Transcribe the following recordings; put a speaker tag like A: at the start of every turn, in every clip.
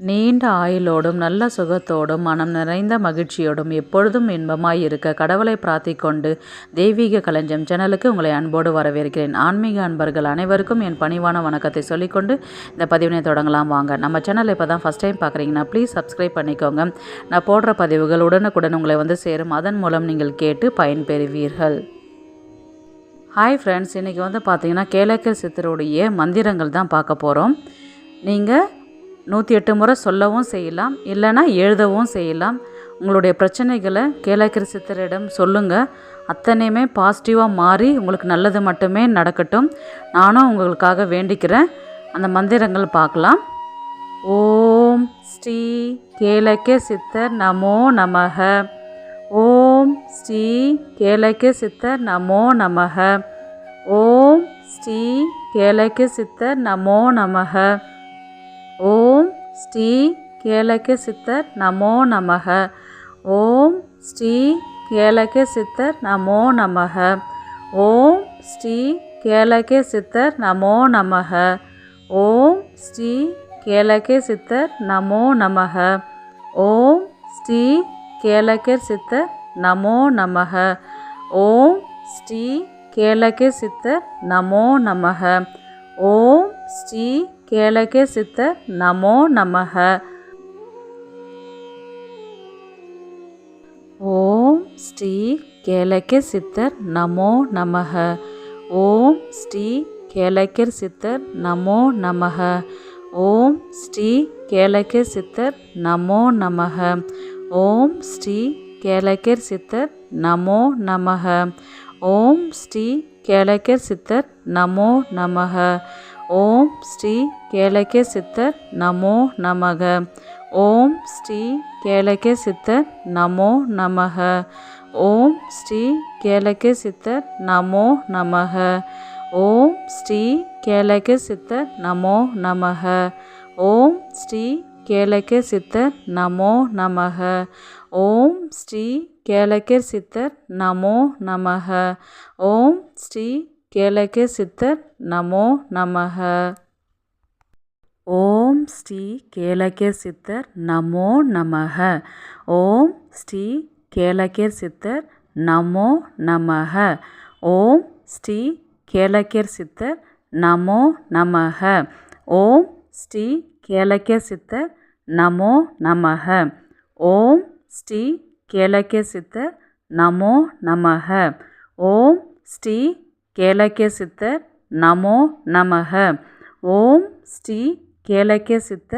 A: நீண்ட ஆயுளோடும் நல்ல சுகத்தோடும் மனம் நிறைந்த மகிழ்ச்சியோடும் எப்பொழுதும் இன்பமாய் இருக்க கடவுளை பிரார்த்திக்கொண்டு தெய்வீக களஞ்சம் சேனலுக்கு உங்களை அன்போடு வரவேற்கிறேன். ஆன்மீக அன்பர்கள் அனைவருக்கும் என் பணிவான வணக்கத்தை சொல்லிக்கொண்டு இந்த பதிவினை தொடங்கலாம் வாங்க. நம்ம சேனல் இப்போ தான் ஃபஸ்ட் டைம் பார்க்குறீங்கன்னா ப்ளீஸ் சப்ஸ்கிரைப் பண்ணிக்கோங்க. நான் போடுற பதிவுகள் உடனுக்குடன் உங்களை வந்து சேரும். அதன் மூலம் நீங்கள் கேட்டு பயன்பெறுவீர்கள். ஹாய் ஃப்ரெண்ட்ஸ் இன்றைக்கி வந்து பார்த்தீங்கன்னா கேளக்கர் சித்தருடைய மந்திரங்கள் தான் பார்க்க போகிறோம் நீங்கள் நூற்றி எட்டு முறை சொல்லவும் செய்யலாம் இல்லைன்னா எழுதவும் செய்யலாம். உங்களுடைய பிரச்சனைகளை கேளக்கர் சித்தரிடம் சொல்லுங்கள் அத்தனையுமே பாசிட்டிவாக மாறி உங்களுக்கு நல்லது மட்டுமே நடக்கட்டும். நானும் உங்களுக்காக வேண்டிக்கிறேன். அந்த மந்திரங்கள் பார்க்கலாம். ஓம் ஸ்ரீ கேளக்கே சித்தர் நமோ நமக. ஓம் ஸ்ரீ கேளக்கே சித்தர் நமோ நமக. ஓம் ஸ்ரீ கேளக்கே சித்தர் நமோ நமக. ஓம் ஸ்ரீ கேளக்க சித்தர் நமோ நமக. ஓம் ஸ்ரீ கேளக்க சித்தர் நமோ நமக. ஓம் ஸ்ரீ கேளக்க சித்தர் நமோ நமக. ஓம் ஸ்ரீ கேளக்க சித்தர் நமோ நமக. ஓம் ஸ்ரீ கேளக்க சித்தர் நமோ நமக. ஓம் ஸ்ரீ கேளக்க சித்தர் நமோ நமக. ஓம் ஸ்ரீ கேளகே சித்த நமோ நமக. ஓம் ஸ்ரீ கேளக்கே சித்தர் நமோ நமக. ஓம் ஸ்ரீ கேளக்கர் சித்தர் நமோ நமக. ஓம் ஸ்ரீ கேளக்கே சித்தர் நமோ நமக. ஓம் ஸ்ரீ கேளக்கர் சித்தர் நமோ நமக. ஓம் ஸ்ரீ கேளக்கர் சித்தர் நமோ நமக. ஓம் ஸ்ரீ கேளக்கே சித்தர் நமோ நமக. ஓம் ஸ்ரீ கேளக்கே சித்தர் நமோ நமக. ஓம் ஸ்ரீ கேளக்கே சித்தர் நமோ நமக. ஓம் ஸ்ரீ கேளக்கே சித்தர் நமோ நமக. ஓம் ஸ்ரீ கேளக்கே சித்தர் நமோ நமக. ஓம் ஸ்ரீ கேளக்கே சித்தர் நமோ நமக. ஓம் ஸ்ரீ கேளக்கே சித்தர் நமோ நமக. ஓம் ஸ்ரீ கேளக்கே சித்தர் நமோ நமக. ஓம் ஸ்ரீ கேளக்கே சித்தர் நமோ நமக. ஓம் ஸ்ரீ கேளக்கே சித்தர் நமோ நமக. ஓம் ஸ்ரீ கேளக்கே சித்தர் நமோ நமக. ஓம் ஸ்ரீ கேளக்கே சித்தர் நமோ நமக. ஓம் ஸ்ரீ கேளக்கிய சித்தர் நமோ நமக. ஓம் ஸ்ரீ கேளக்கிய சித்த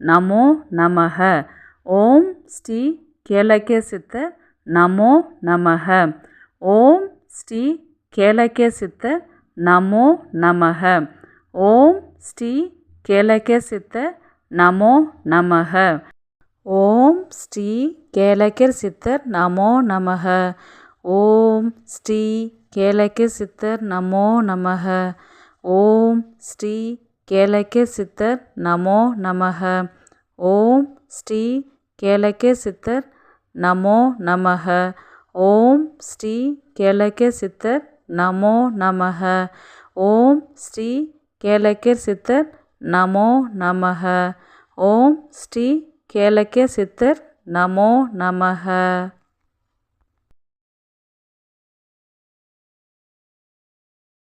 A: நமோ நமக. ஓம் ஸ்ரீ கேளக்கிய சித்த நமோ நமக. ஓம் ஸ்ரீ கேளக்கிய சித்த நமோ நமக. ஓம் ஸ்ரீ கேளக்கிய சித்த நமோ நமக. ஓம் ஸ்ரீ கேளக்கியர் சித்தர் நமோ நமக. ஓம் ஸ்ரீ கேளக்கிய சித்தர் நமோ நமக. ஓம் ஸ்ரீ கேளக்கிய சித்தர் நமோ நமக. ஓம் ஸ்ரீ கேளக்கிய சித்தர் நமோ நமக. ஓம் ஸ்ரீ கேளக்கிய சித்தர் நமோ நமக. ஓம் ஸ்ரீ கேளக்கிய சித்தர் நமோ நமக. ஓம் ஸ்ரீ கேளக்கிய சித்தர் நமோ நமக.